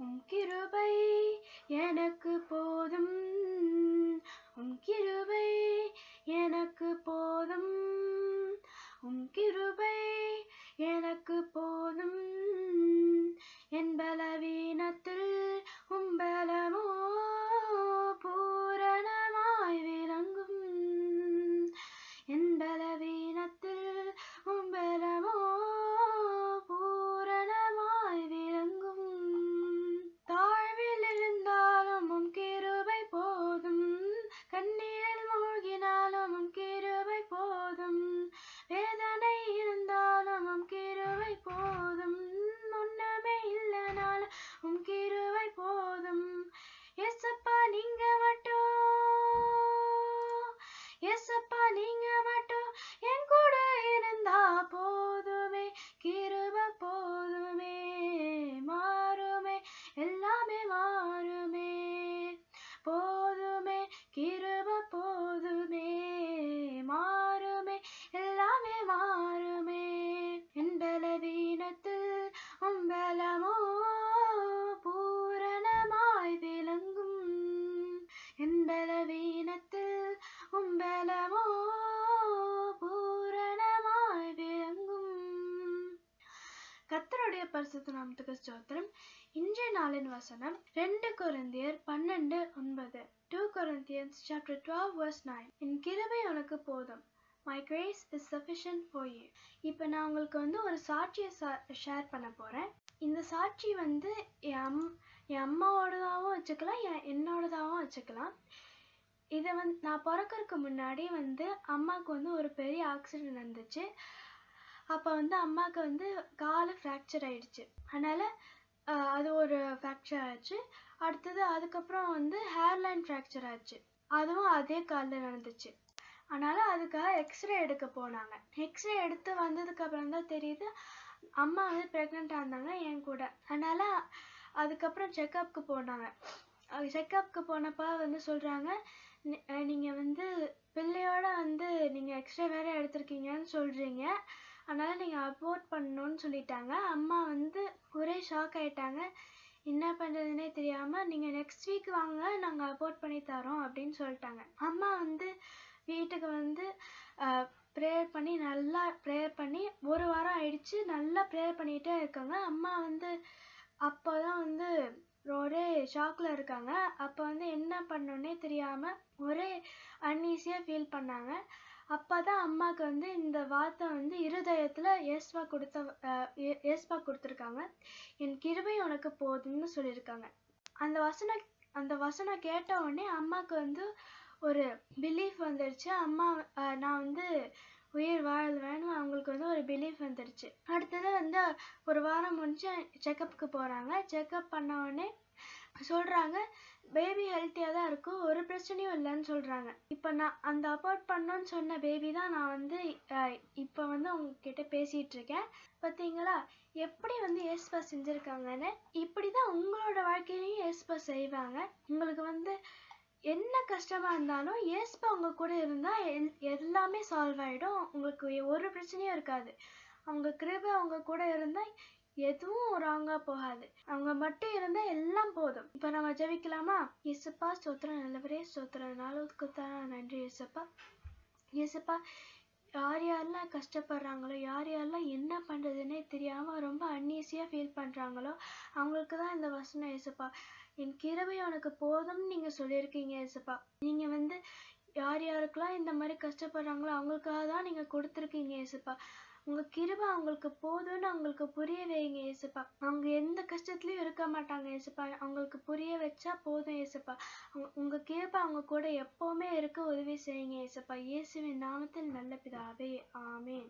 உம் கிருபை எனக்கு போதும். உம் கிருபை எனக்கு போதும். உம் கிருபை எனக்கு போதும். பரிசுத்த நாமத்துக்கு ஸ்தோத்திரம். இன்றைய நாளின் வசனம் ரெண்டு கொரிந்தியர் பன்னெண்டு ஒன்பது. Two Corinthians chapter twelve verse nine என் கிருபை உனக்கு போதும். My grace is sufficient for you இப்போ நான் உங்களுக்கு வந்து ஒரு சாட்சியை ஷேர் பண்ண போகிறேன் இந்த சாட்சி வந்து என் அம் என் அம்மாவோடதாகவும் வச்சுக்கலாம் என் என்னோடதாகவும் வச்சுக்கலாம். இதை வந்து நான் பிறக்கறதுக்கு முன்னாடி வந்து அம்மாவுக்கு வந்து ஒரு பெரிய ஆக்சிடென்ட் நடந்துச்சு. அப்போ வந்து அம்மாவுக்கு வந்து கால் ஃப்ராக்சர் ஆயிடுச்சு. அதனால் அது ஒரு ஃப்ராக்சர் ஆச்சு. அடுத்தது அதுக்கப்புறம் வந்து ஹேர்லைன் ஃப்ராக்சர் ஆச்சு. அதுவும் அதே காலில் நடந்துச்சு. அதனால் அதுக்காக எக்ஸ்ரே எடுக்க போனாங்க. எக்ஸ்ரே எடுத்து வந்ததுக்கு அப்புறம் தான் தெரியுது அம்மா வந்து ப்ரெக்னெண்ட்டாக இருந்தாங்க என் கூட. அதனால் அதுக்கப்புறம் செக்கப்புக்கு போனாங்க. செக்கப்புக்கு போனப்போ வந்து சொல்கிறாங்க நீங்கள் வந்து பிள்ளையோட வந்து நீங்கள் எக்ஸ்ரே வேறு எடுத்திருக்கீங்கன்னு சொல்கிறீங்க அதனால் நீங்கள் அபோர்ட் பண்ணணும்னு சொல்லிட்டாங்க. அம்மா வந்து ஒரே ஷாக் ஆகிட்டாங்க என்ன பண்ணுறதுனே தெரியாமல் நீங்கள் நெக்ஸ்ட் வீக் வாங்க நாங்கள் அபோர்ட் பண்ணி தரோம் அப்படின்னு சொல்லிட்டாங்க. அம்மா வந்து வீட்டுக்கு வந்து ப்ரேயர் பண்ணி நல்லா ப்ரேயர் பண்ணி ஒரு வாரம் ஆயிடுச்சு நல்லா ப்ரேயர் பண்ணிகிட்டே இருக்காங்க. அம்மா வந்து அப்போ தான் வந்து ஒரே ஷாக்கில் இருக்காங்க. அப்போ வந்து என்ன பண்ணோன்னே தெரியாமல் ஒரே அன்ஈஸியாக ஃபீல் பண்ணாங்க. அப்போ தான் அம்மாவுக்கு வந்து இந்த வார்த்தை வந்து இருதயத்தில் ஏஸ்வா கொடுத்த ஏஸ்வா கொடுத்துருக்காங்க. என் கிருபை உனக்கு போதும்னு சொல்லியிருக்காங்க. அந்த வசனம் அந்த வசனம் கேட்ட உடனே அம்மாவுக்கு வந்து ஒரு பிலீஃப் வந்துருச்சு. அம்மா நான் வந்து உயிர் வாழ்வேன்னு அவங்களுக்கு வந்து ஒரு பிலீஃப் வந்துடுச்சு அடுத்தது வந்து ஒரு வாரம் முடிஞ்சு செக்கப்புக்கு போகிறாங்க செக்கப் பண்ண உடனே சொல்கிறாங்க பேபி ஹெல்த்தியாக தான் இருக்கும் ஒரு பிரச்சனையும் இல்லைன்னு சொல்கிறாங்க இப்போ நான் அந்த அபார்ட் பண்ணோன்னு சொன்ன பேபி தான் நான் வந்து இப்போ வந்து உங்ககிட்ட பேசிகிட்டு இருக்கேன். பார்த்தீங்களா எப்படி வந்து ஏஸ்பா செஞ்சுருக்காங்கன்னு? இப்படி தான் உங்களோட வாழ்க்கையிலையும் ஏஸ்பா செய்வாங்க. உங்களுக்கு வந்து என்ன கஷ்டமாக இருந்தாலும் ஏஸ்பா உங்கள் கூட இருந்தால் எல் எல்லாமே சால்வ் ஆகிடும் உங்களுக்கு ஒரு பிரச்சனையும் இருக்காது. அவங்க கிருபை அவங்க கூட இருந்தால் எதுவும் ராங்கா போகாது. அவங்க மட்டும் இருந்தா எல்லாம் போதும். இப்ப நம்ம ஜெபிக்கலாமா? இயேசுப்பா சோத்திரம் நல்லவரே சோத்திரம் நாளுக்கு நன்றி இயேசுப்பா. இயேசுப்பா யார் யாரெல்லாம் கஷ்டப்படுறாங்களோ யார் யாரெல்லாம் என்ன பண்றதுன்னே தெரியாம ரொம்ப அன்னீசியாக ஃபீல் பண்றாங்களோ அவங்களுக்கு தான் இந்த வசனம் ஏசப்பா என் கிருபை உனக்கு போதும்னு நீங்க சொல்லியிருக்கீங்க ஏசப்பா நீங்க வந்து யார் யாருக்கெல்லாம் இந்த மாதிரி கஷ்டப்படுறாங்களோ அவங்களுக்காக தான் நீங்கள் கொடுத்துருக்கீங்க இயேசுப்பா. உங்கள் கிருபை அவங்களுக்கு போதும்னு அவங்களுக்கு புரிய வைங்க இயேசுப்பா. அவங்க எந்த கஷ்டத்துலையும் இருக்க மாட்டாங்க இயேசுப்பா. அவங்களுக்கு புரிய வச்சா போதும் இயேசுப்பா. உங்கள் உங்க கிருபை அவங்க கூட எப்போவுமே இருக்க உதவி செய்யுங்க இயேசுப்பா. இயேசுவின் நாமத்தில் நல்ல பிதாவே ஆமேன்.